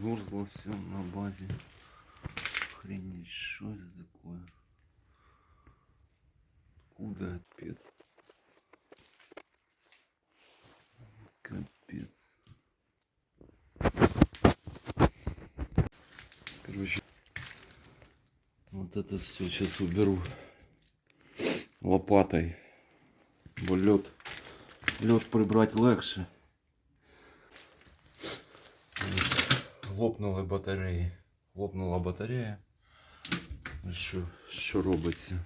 Замерзло все на базе. Охренеть, что это такое? Куда капец? Капец. Короче, вот это все сейчас уберу лопатой. Бо лед, лед прибрать легше. Лопнули батареї. Лопнула батарея. Що, що робиться?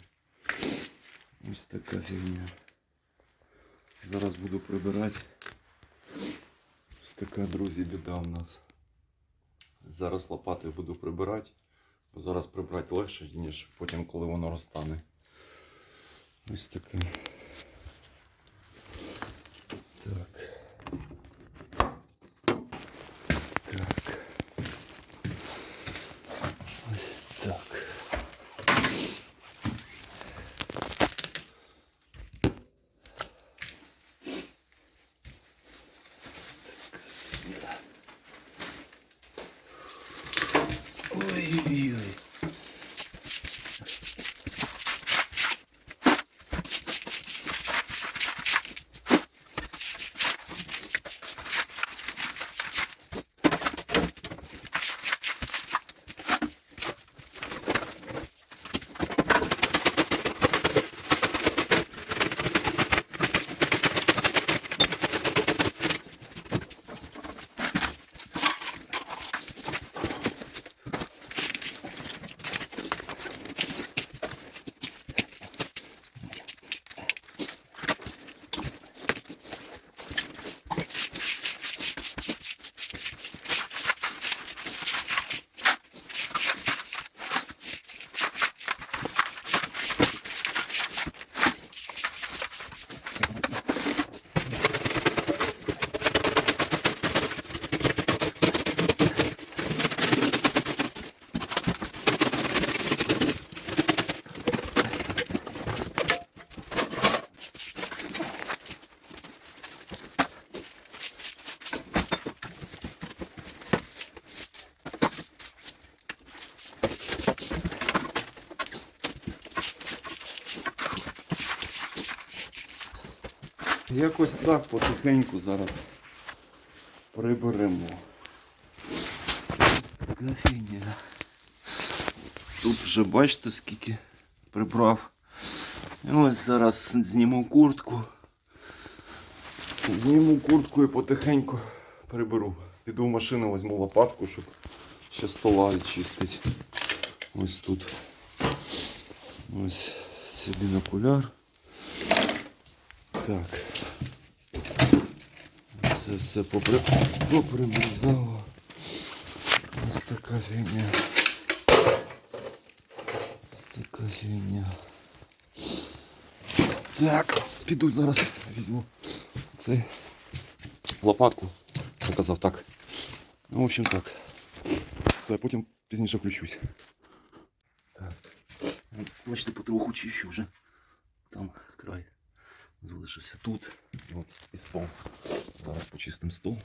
Ось така фігня. Зараз буду прибирати. Ось така, друзі, біда в нас. Зараз лопатою буду прибирати. Бо зараз прибрати легше, ніж потім, коли воно розтане. Ось таке. Якось так потихеньку зараз приберемо. Така фігня. Тут вже бачите скільки прибрав. І ось зараз зніму куртку. Зніму куртку і потихеньку приберу. Піду в машину, візьму лопатку, щоб ще стола відчистити. Ось тут. Ось сюди окуляр. Так. Це все попри... поприбрізало. Ось така фігня. Ось така фігня. Так, піду зараз візьму цей лопатку. Заказав так. Ну, в общем так. Все, потім пізніше включусь. Так. Бачите, потроху чищу вже. Там край Залишився тут. І от і стол. Зараз почистимо стол.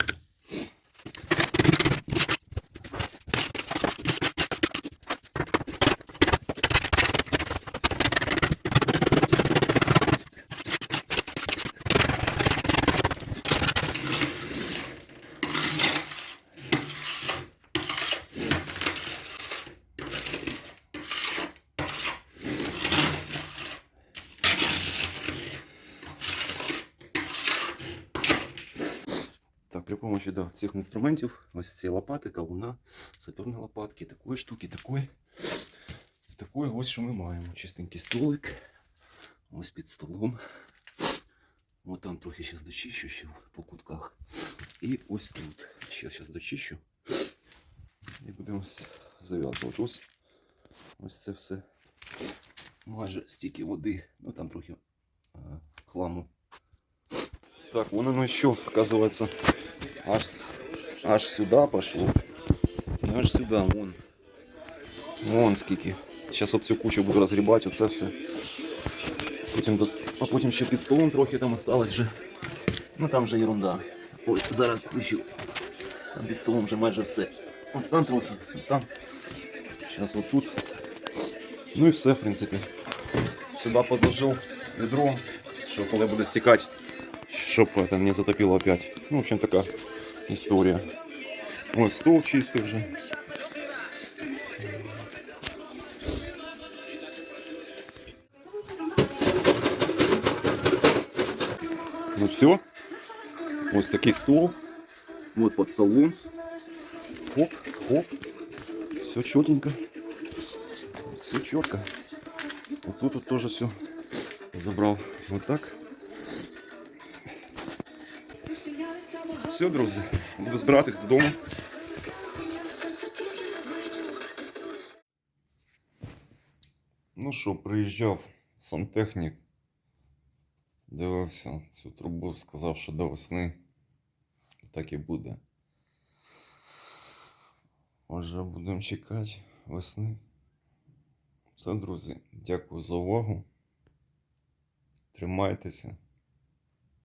Помощи да, цих інструментів, ось ці лопати, кавуна, саперні лопатки, такої штуки, такої. З такої ось що ми маємо. Чистенький столик. Ось під столом. Ось там трохи зараз дочищу ще по кутках. І ось тут. Ще зараз дочищу. І будемо зав'язувати. Ось, ось це все. Майже стільки води. Ну там трохи а, хламу. Так, вон оно еще, оказывается, аж, аж сюда пошло. Аж сюда, вон. Вон скільки. Сейчас от цю кучу буду розгрібати, оце все. Потім, до- а потім ще під столом трохи там осталось вже. Ну там вже ерунда. Ой, зараз включу. Там під столом вже майже все. Ось там трохи, там. Зараз от тут. Ну і все, в принципі. Сюди подложив відро, що коли буде стікати, щоб это, не затопило опять. Ну, в общем, така історія. Ось стол чистий вже. Ну все. Ось такий стол. Вот под столом. Хоп, хоп. Все четенько. Все четко. Вот тут вот тоже все забрал. Вот так. Все, друзі, буду збиратись додому. Ну що, приїжджав сантехнік, дивився цю трубу, сказав, що до весни так і буде. Отже, будемо чекати весни. Все, друзі, дякую за увагу. Тримайтеся.